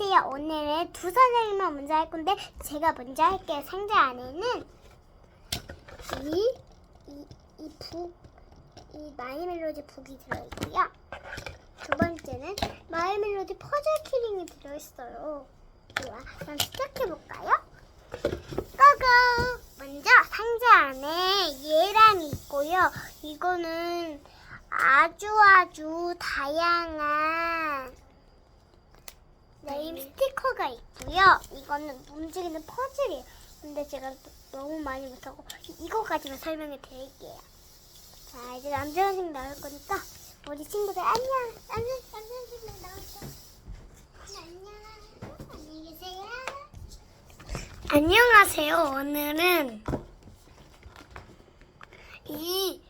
안녕하세요. 오늘은 두 선생님만 먼저 할 건데 제가 먼저 할게요. 상자 안에는 이, 이, 이 북, 이 마이멜로디 북이 들어있고요. 두 번째는 마이멜로디 퍼즐 키링이 들어있어요. 좋아, 그럼 시작해볼까요? 고고! 먼저 상자 안에 얘랑 있고요. 이거는 아주 아주 다양한 네임 스티커가 있고요. 이거는 움직이는 퍼즐이에요. 근데 제가 또 너무 많이 못하고 이거까지만 설명해 드릴게요. 자, 이제 남자 선생님 나올 거니까 우리 친구들 안녕. 남자 남자 선생님 나왔어. 안녕. 안녕히 계세요. 안녕하세요. 오늘은 이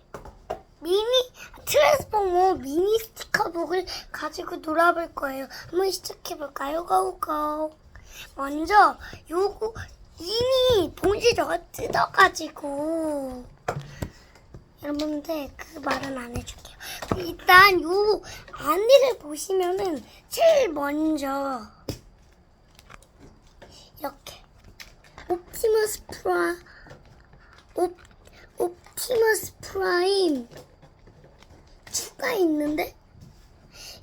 미니 트랜스포머 미니 스티커북을 가지고 놀아볼 거예요. 한번 시작해 볼까요? 고고. 먼저 요거 이미 봉지 저가 뜯어가지고 여러분들 그 말은 안 해줄게요. 일단 요 안에를 보시면은 제일 먼저 이렇게 옵티머스 프라 옵 옵티머스 프라임 추가 있는데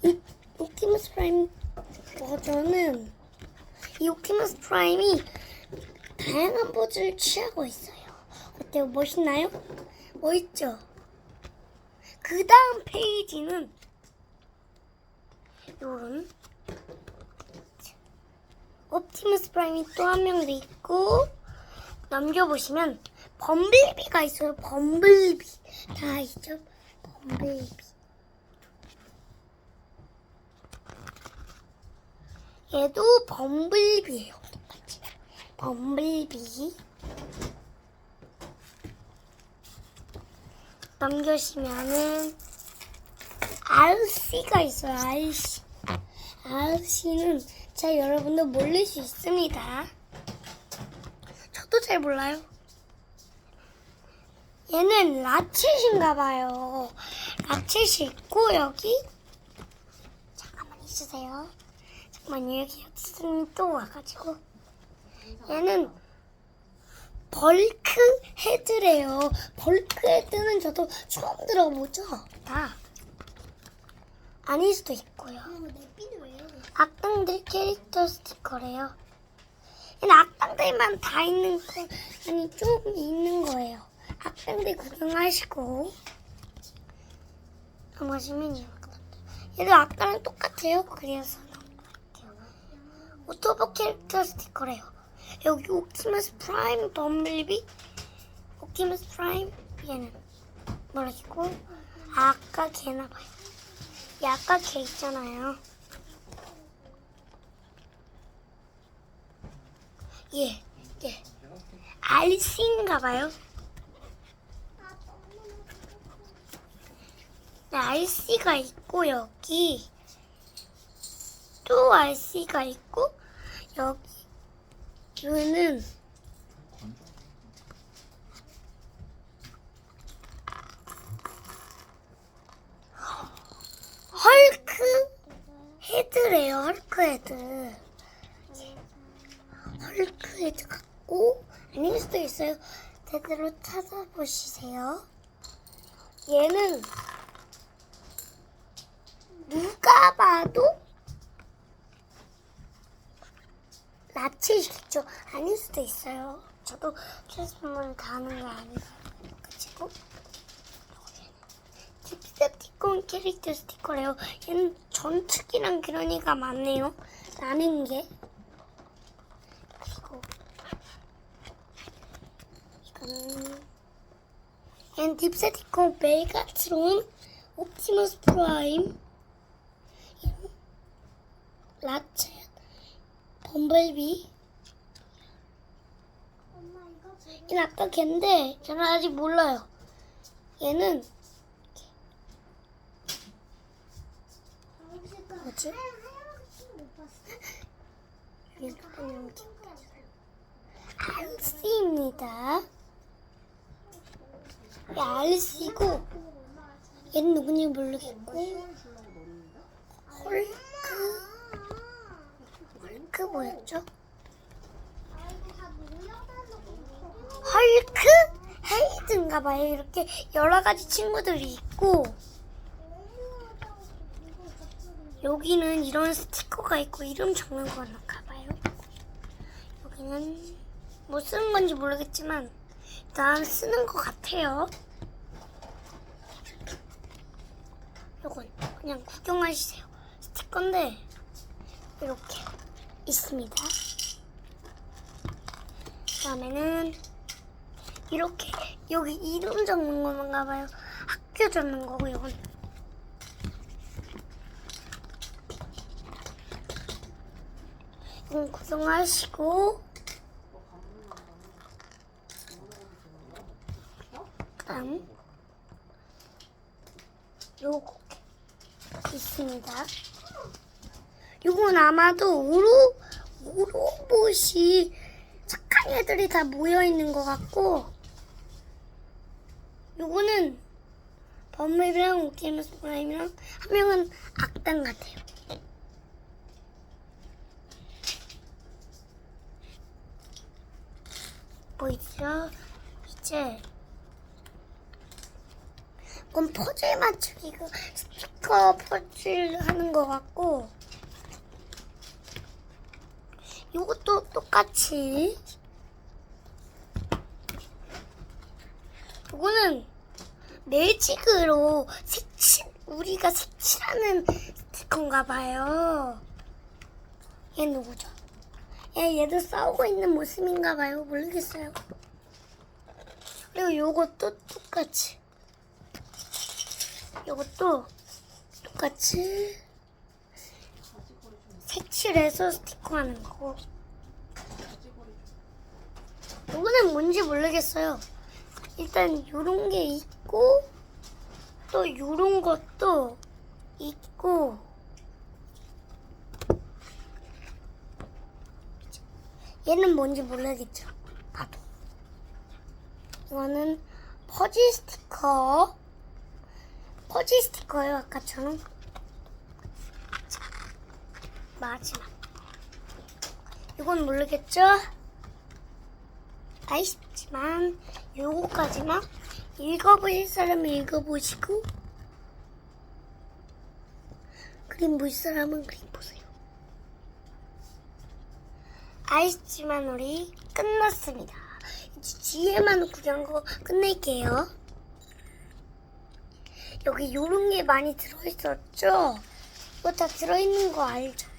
이 옵티머스 프라임 버전은 이 옵티머스 프라임이 다양한 포즈를 취하고 있어요. 어때요? 멋있나요? 멋있죠? 그 다음 페이지는 요런 옵티머스 프라임이 또 한명더 있고 넘겨보시면 범블비가 있어요. 범블비 다 아시죠? 범블비 얘도 범블비예요. 범블비 넘겨시면은 RC가 있어요. RC RC는 잘 여러분도 모를 수 있습니다. 저도 잘 몰라요. 얘는 라쳇인가 봐요. 라쳇이 있고 여기 잠깐만 있으세요. 여기 선생님 또 와가지고 얘는 벌크 헤드래요. 벌크 헤드는 저도 처음 들어보죠. 다 아닐 수도 있고요. 악당들 캐릭터 스티커래요. 얘는 악당들만 다 있는 거 아니 조금 있는 거예요. 악당들 구경하시고 이렇게 얘도 아까랑 똑같아요. 그래서. 오토보 캐릭터 스티커래요. 여기 옵티머스 프라임 범블비 옵티머스 프라임 얘는 모르겠고 아까 걔나 봐요. 얘 아까 걔 있잖아요. 예, 예. RC인가 봐요. 네, RC가 있고 여기 또 RC가 있고 여기 는 헐크 헤드래요. 헐크 헤드. 헐크 헤드 같고 아닐 수도 있어요. 제대로 찾아보시세요. 얘는 누가 봐도 라치시죠 아닐 수도 있어요. 저도 트랜스포머를 다 하는 거 아니가지고 딥세티콘 캐릭터 스티커래요. 얘는 전투기랑 그러니까 많네요. 나는 게 그리고 이거는 얘는 딥세티콘 메가트론 옵티머스 프라임 라체 범블비 얘는 아까 걔인데 저는 아직 몰라요. 얘는 뭐지? 알씨입니다. 얘 알씨고 얘는 누군지 모르겠고. 헐크 헐크 뭐였죠? 헐크 헤이든가 봐요. 이렇게 여러 가지 친구들이 있고 여기는 이런 스티커가 있고 이름 적는 거나 봐요. 여기는 뭐 쓰는 건지 모르겠지만 일단 쓰는 것 같아요. 요건 그냥 구경하시세요. 스티커인데 이렇게 있습니다. 다음에는 이렇게 여기 이름 적는 건가 봐요. 학교 적는 거고 이건 이건 구경하시고 그다음 요거 있습니다. 요건 아마도 오로 오로봇이 착한 애들이 다 모여 있는 것 같고 요거는 범맵이랑 옵티머스 프라임이랑 한 명은 악당 같아요. 보이죠? 이제 그건 퍼즐 맞추기가 스티커 퍼즐 하는 것 같고 이것도 똑같이 이거는 매직으로 색칠 우리가 색칠하는 스티커인가 봐요. 얘 누구죠? 얘 얘도 싸우고 있는 모습인가 봐요. 모르겠어요. 그리고 요것도 똑같이 요것도 똑같이 색칠해서 스티커 하는 거고 요거는 뭔지 모르겠어요. 일단 요런 게 있고 또 요런 것도 있고. 얘는 뭔지 모르겠죠. 봐도. 이거는 퍼즐 스티커. 퍼즐 스티커예요 아까처럼. 자, 마지막 이건 모르겠죠? 아쉽지만 요거까지만 읽어보실 사람은 읽어보시고 그림 볼 사람은 그림 보세요. 아쉽지만 우리 끝났습니다. 이제 뒤에만 구경하고 끝낼게요. 여기 요런 게 많이 들어있었죠? 이거 다 들어있는 거 알죠?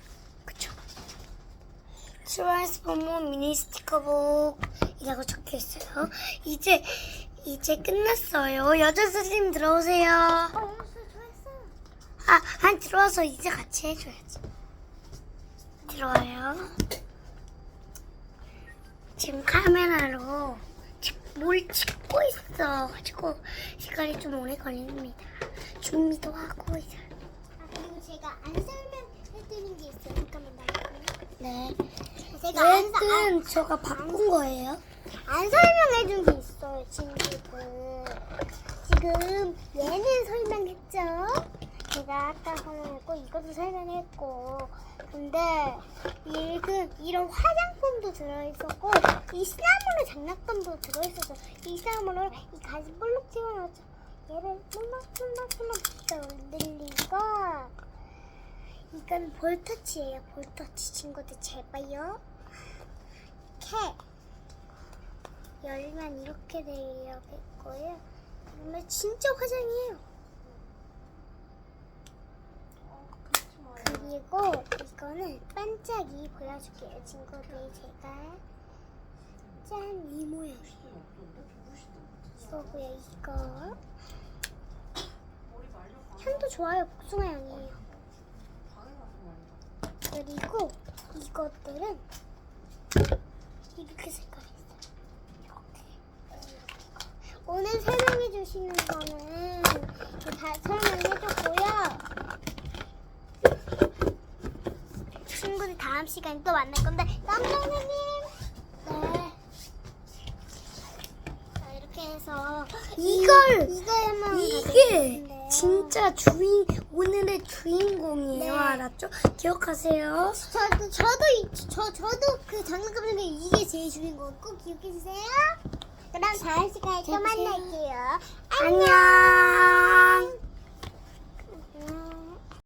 그쵸? 트랜스포머 미니 스티커북이라고 적혀 있어요. 이제 이제 끝났어요. 여자 선생님 들어오세요. 아, 한 들어와서 이제 같이 해줘야지. 들어와요. 지금 카메라로 찍- 뭘 찍고 있어 가지고 시간이 좀 오래 걸립니다. 준비도 하고 이제. 아, 그리고 제가 안 설명해드린 게 있어요. 잠깐만 나가요. 네. 제가 안, 사- 얘는 제가 바꾼 거예요. 안 설명해 준 게 있어요. 친구들. 지금 얘는 설명했죠. 제가 아까 설명했고 이것도 설명했고. 근데 이건 이런 화장품도 들어있었고 이 시나몬의 장난감도 들어있었어. 이 시나몬을 이 가지 볼록 집어넣었죠. 얘를 뿔럭뿔럭뿔럭 진짜 흔들리고 이건 볼터치예요. 볼터치 친구들 제발요. 이렇게 열면 이렇게 되겠고요. 정말 진짜 화장이에요. 그리고 이거는 반짝이 보여줄게요, 친구들. 제가 짠 이 모양. 이거고요, 이거. 향도 좋아요, 복숭아 향이에요. 그리고 이것들은 이렇게 색깔이 있어요. 이렇게. 오늘 설명해 주시는 거는 다 설명해 줬고요. 친구들 다음 시간에 또 만날 건데 깜짝님 네. 자, 이렇게 해서 이걸 이거만 이게 진짜 주인 오늘의 주인공이에요. 네. 알았죠? 기억하세요. 저도 저도 이- 저도 그 장난감 중에 이게 제일 주인공 꼭 기억해 주세요. 그럼 다음 시간에 또. 만날게요. 안녕.